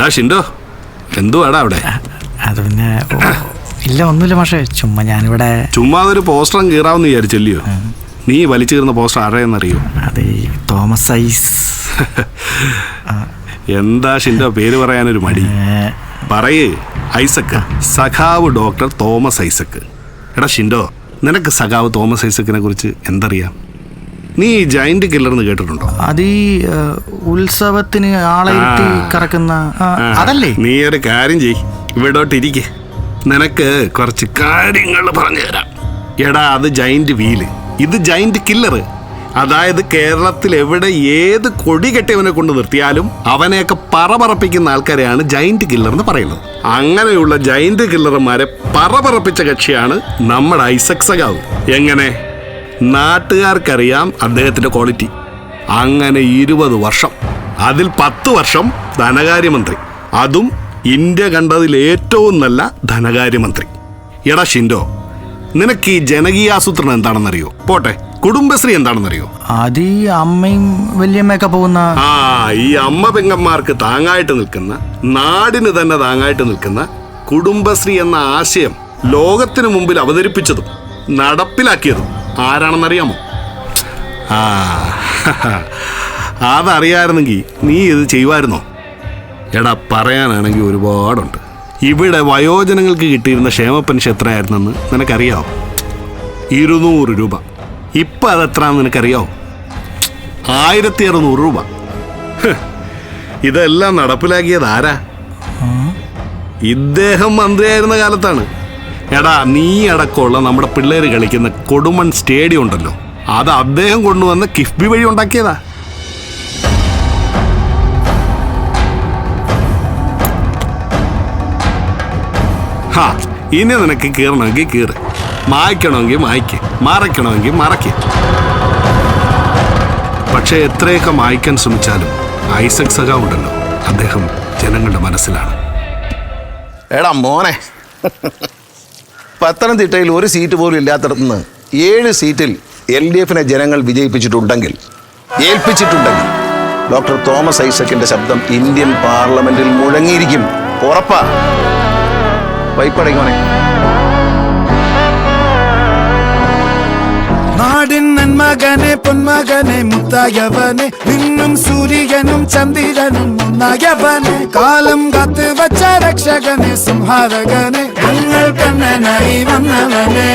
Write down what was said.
ഡാ ഷിൻഡോ എന്തുവാടാ അവിടെ? അത് പിന്നെ ഇല്ല ഒന്നുമില്ല പക്ഷേ ചുമ്മാ ഞാനിവിടെ ചുമ്മാ അതൊരു പോസ്റ്ററും കീറാമെന്ന് വിചാരിച്ചല്ലയോ? നീ വലിച്ചു കീറുന്ന പോസ്റ്റർ ആരെയെന്നറിയോ? അത് ഈ തോമസ് ഐസ്. എന്താ ഷിൻഡോ പേര് പറയാനൊരു മടി. പറയേ ഐസക്ക്. സഖാവ് ഡോക്ടർ തോമസ് ഐസക്ക്. എടാ ഷിൻഡോ നിനക്ക് സഖാവ് തോമസ് ഐസക്കിനെ കുറിച്ച് എന്തറിയാം? നീ ജയന്റ് കില്ലർ എന്ന് കേട്ടിട്ടുണ്ടോ? അത് ഈ ഉത്സവത്തിന് ആളെ ഇരുത്തി കറക്കുന്ന ആ, അതല്ലേ? നീ ഒരു കാര്യം ചെയ് ഇവിടോട്ട് ഇരിക്കെ. നിനക്ക് കുറച്ച് കാര്യങ്ങൾ പറഞ്ഞു തരാം. എടാ അത് ജൈന്റ് വീൽ ഇത് ജൈന്റ് കില്ലർ അതായത് കേരളത്തിൽ എവിടെ ഏത് കൊടി കെട്ടിയവനെ കൊണ്ട് നിർത്തിയാലും അവനെയൊക്കെ പറപറപ്പിക്കുന്ന ആൾക്കാരെയാണ് ജൈന്റ് കില്ലർ എന്ന് പറയുന്നത്. അങ്ങനെയുള്ള ജൈന്റ് കില്ലർമാരെ പറപറപ്പിച്ച കക്ഷിയാണ് നമ്മുടെ ഐസക് സഖാവ്. എങ്ങനെ? നാട്ടുകാർക്കറിയാം അദ്ദേഹത്തിന്റെ ക്വാളിറ്റി. അങ്ങനെ ഇരുപത് വർഷം. അതിൽ പത്ത് വർഷം ധനകാര്യമന്ത്രി. അതും ഇന്ത്യ കണ്ടതിൽ ഏറ്റവും നല്ല ധനകാര്യമന്ത്രി. എടാ ഷിൻഡോ നിനക്ക് ഈ ജനകീയാസൂത്രണം എന്താണെന്നറിയോ? പോട്ടെ കുടുംബശ്രീ എന്താണെന്നറിയോ? അത് ഈ അമ്മയും വല്യമ്മയൊക്കെ പോകുന്ന ആ ഈ അമ്മ പെങ്ങന്മാർക്ക് താങ്ങായിട്ട് നിൽക്കുന്ന നാടിന് തന്നെ താങ്ങായിട്ട് നിൽക്കുന്ന കുടുംബശ്രീ എന്ന ആശയം ലോകത്തിനു മുമ്പിൽ അവതരിപ്പിച്ചതും നടപ്പിലാക്കിയതും ആരാണെന്നറിയാമോ? ആ അതറിയായിരുന്നെങ്കിൽ നീ ഇത് ചെയ്യുമായിരുന്നോ? എടാ പറയാനാണെങ്കിൽ ഒരുപാടുണ്ട്. ഇവിടെ വയോജനങ്ങൾക്ക് കിട്ടിയിരുന്ന ക്ഷേമ പെൻഷൻ എത്രയായിരുന്നെന്ന് നിനക്കറിയാവോ? ഇരുന്നൂറ് രൂപ. ഇപ്പം അതെത്രയാണെന്ന് നിനക്കറിയാവോ? ആയിരത്തി അറുന്നൂറ് രൂപ. ഇതെല്ലാം നടപ്പിലാക്കിയത് ആരാ? ഇദ്ദേഹം മന്ത്രിയായിരുന്ന കാലത്താണ്. എടാ നീ അടക്കമുള്ള നമ്മുടെ പിള്ളേർ കളിക്കുന്ന കൊടുമൺ സ്റ്റേഡിയം ഉണ്ടല്ലോ. അത് അദ്ദേഹം കൊണ്ടുവന്ന് കിഫ്ബി വഴി ഉണ്ടാക്കിയതാ. ഹാ ഇനി നിനക്ക് കീറണമെങ്കിൽ കീറ്. മായ്ക്കണമെങ്കിൽ മായ്ക്ക് മറയ്ക്കണമെങ്കിൽ മറയ്ക്ക്. പക്ഷേ എത്രയൊക്കെ മായ്ക്കാൻ ശ്രമിച്ചാലും ഐസക് സഖ ഉണ്ടല്ലോ. അദ്ദേഹം ജനങ്ങളുടെ മനസ്സിലാണ്. എടാ മോനെ. പത്തനംതിട്ടയിൽ ഒരു സീറ്റ് പോലും ഇല്ലാത്തടത്തുനിന്ന് ഏഴ് സീറ്റിൽ എൽ ഡി എഫിനെ ജനങ്ങൾ വിജയിപ്പിച്ചിട്ടുണ്ടെങ്കിൽ ഏൽപ്പിച്ചിട്ടുണ്ടെങ്കിൽ ഡോക്ടർ തോമസ് ഐസക്കിന്റെ ശബ്ദം ഇന്ത്യൻ പാർലമെന്റിൽ മുഴങ്ങിയിരിക്കും. ഉറപ്പാ. വൈപ്പടങ്ങോനെ നാടിൻ നന്മകനെ പൊന്മകനെ മുത്തായവനെ നിന്നും സൂര്യനും ചന്ദ്രനും കാലം കാത്ത് വച്ച രക്ഷകനെ സംഹാരകനെ ഞങ്ങൾ കണ്ണനായി വന്നവനെ.